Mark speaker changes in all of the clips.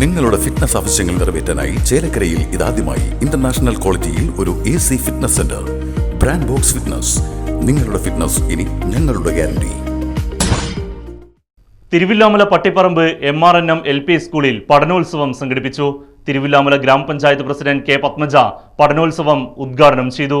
Speaker 1: നിങ്ങളുടെ ഫിറ്റ്നസ് ആവശ്യങ്ങൾ നിറവേറ്റാനായി ചേലക്കരയിൽ ഇതാദ്യമായി ഇന്റർനാഷണൽ ക്വാളിറ്റിയിൽ ഒരു A C fitness centre brand box fitness നിങ്ങളുടെ ഫിറ്റ്നസ് ഇനി ഞങ്ങളുടെ guarantee
Speaker 2: Thiruvilwamala Pattiparambu M R N M L P സ്കൂളിൽ പഠനോത്സവം സംഘടിപ്പിച്ചു. തിരുവില്ലാമല ഗ്രാമപഞ്ചായത്ത് പ്രസിഡന്റ് കെ പത്മജ പഠനോത്സവം ഉദ്ഘാടനം ചെയ്തു.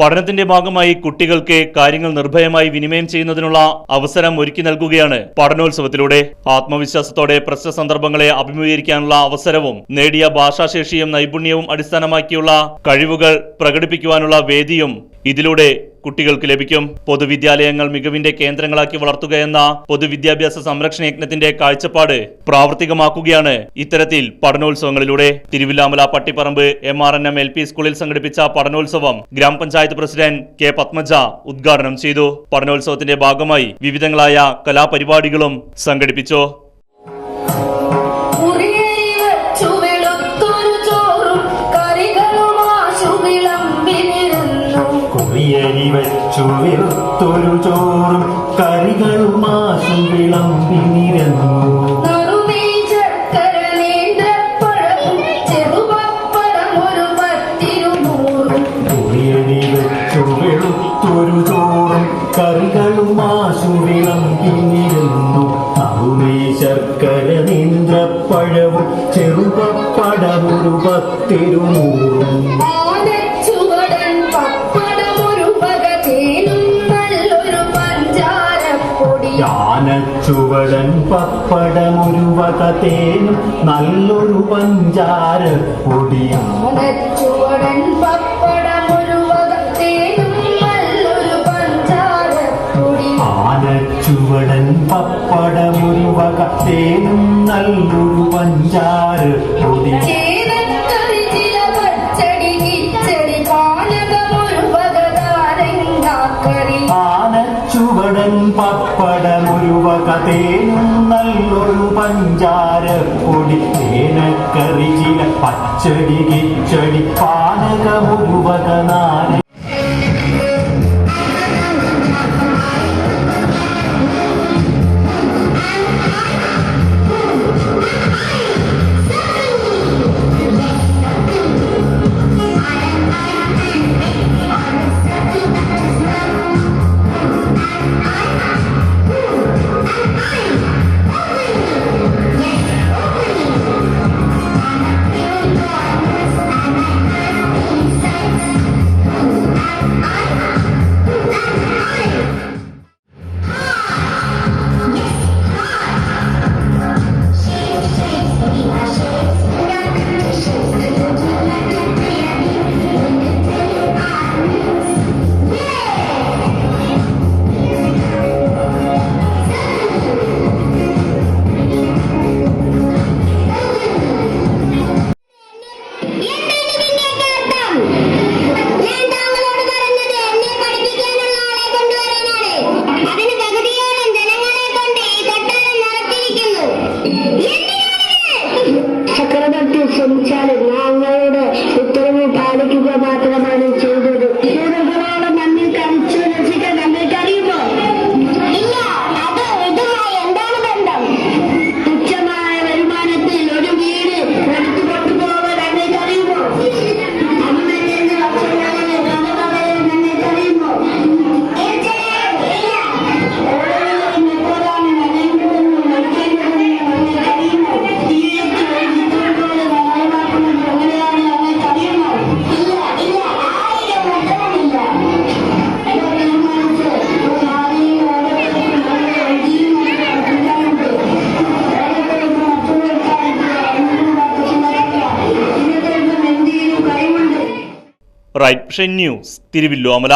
Speaker 2: പഠനത്തിന്റെ ഭാഗമായി കുട്ടികൾക്ക് കാര്യങ്ങൾ നിർഭയമായി വിനിമയം ചെയ്യുന്നതിനുള്ള അവസരം ഒരുക്കി നൽകുകയാണ് പഠനോത്സവത്തിലൂടെ. ആത്മവിശ്വാസത്തോടെ പ്രശ്ന സന്ദർഭങ്ങളെ അഭിമുഖീകരിക്കാനുള്ള അവസരവും നേടിയ ഭാഷാശേഷിയും നൈപുണ്യവും അടിസ്ഥാനമാക്കിയുള്ള കഴിവുകൾ പ്രകടിപ്പിക്കുവാനുള്ള വേദിയും ഇതിലൂടെ കുട്ടികൾക്ക് ലഭിക്കും. പൊതുവിദ്യാലയങ്ങൾ മികവിന്റെ കേന്ദ്രങ്ങളാക്കി വളർത്തുകയെന്ന പൊതുവിദ്യാഭ്യാസ സംരക്ഷണ യജ്ഞത്തിന്റെ കാഴ്ചപ്പാട് പ്രാവർത്തികമാക്കുകയാണ് ഇത്തരത്തിൽ പഠനോത്സവങ്ങളിലൂടെ. Thiruvilwamala Pattiparambu M R N M L P സ്കൂളിൽ സംഘടിപ്പിച്ച പഠനോത്സവം ഗ്രാമപഞ്ചായത്ത് പ്രസിഡന്റ് കെ പത്മജ ഉദ്ഘാടനം ചെയ്തു. പഠനോത്സവത്തിന്റെ ഭാഗമായി വിവിധങ്ങളായ കലാപരിപാടികളും സംഘടിപ്പിച്ചു.
Speaker 3: കുറിയരി വെച്ചു വിറുത്തൊരു ചോറും കറികളുമാശും
Speaker 4: മാസം
Speaker 3: കുറിയരി വെച്ചു വെളുത്തൊരു ചോറും ശർക്കര നീന്ത്രപ്പഴവും ചെറുപപ്പടമൊരു പത്തിരുന്നൂറും. യാനച്ചുവടൻ പപ്പടമൊരു തേനും നല്ലൊരു പഞ്ചാര
Speaker 4: ആനച്ചുവടൻ ചുവടൻ വക തേനും നല്ലൊരു പഞ്ചാരപ്പൊടി
Speaker 3: ആനച്ചുവടൻ പപ്പടമൊരു തേനും നല്ലൊരു പഞ്ചാരപ്പൊടി
Speaker 4: ചേനക്കറി
Speaker 3: തേനും നല്ലൊരു പഞ്ചാരപ്പൊടി. തേനക്കറി ചില പച്ചടി കിച്ചടി പാനകമൊരു
Speaker 5: പാലിക്കുക മാത്രമാണ് ചെയ്തത്
Speaker 2: Right news Thiruvilwamala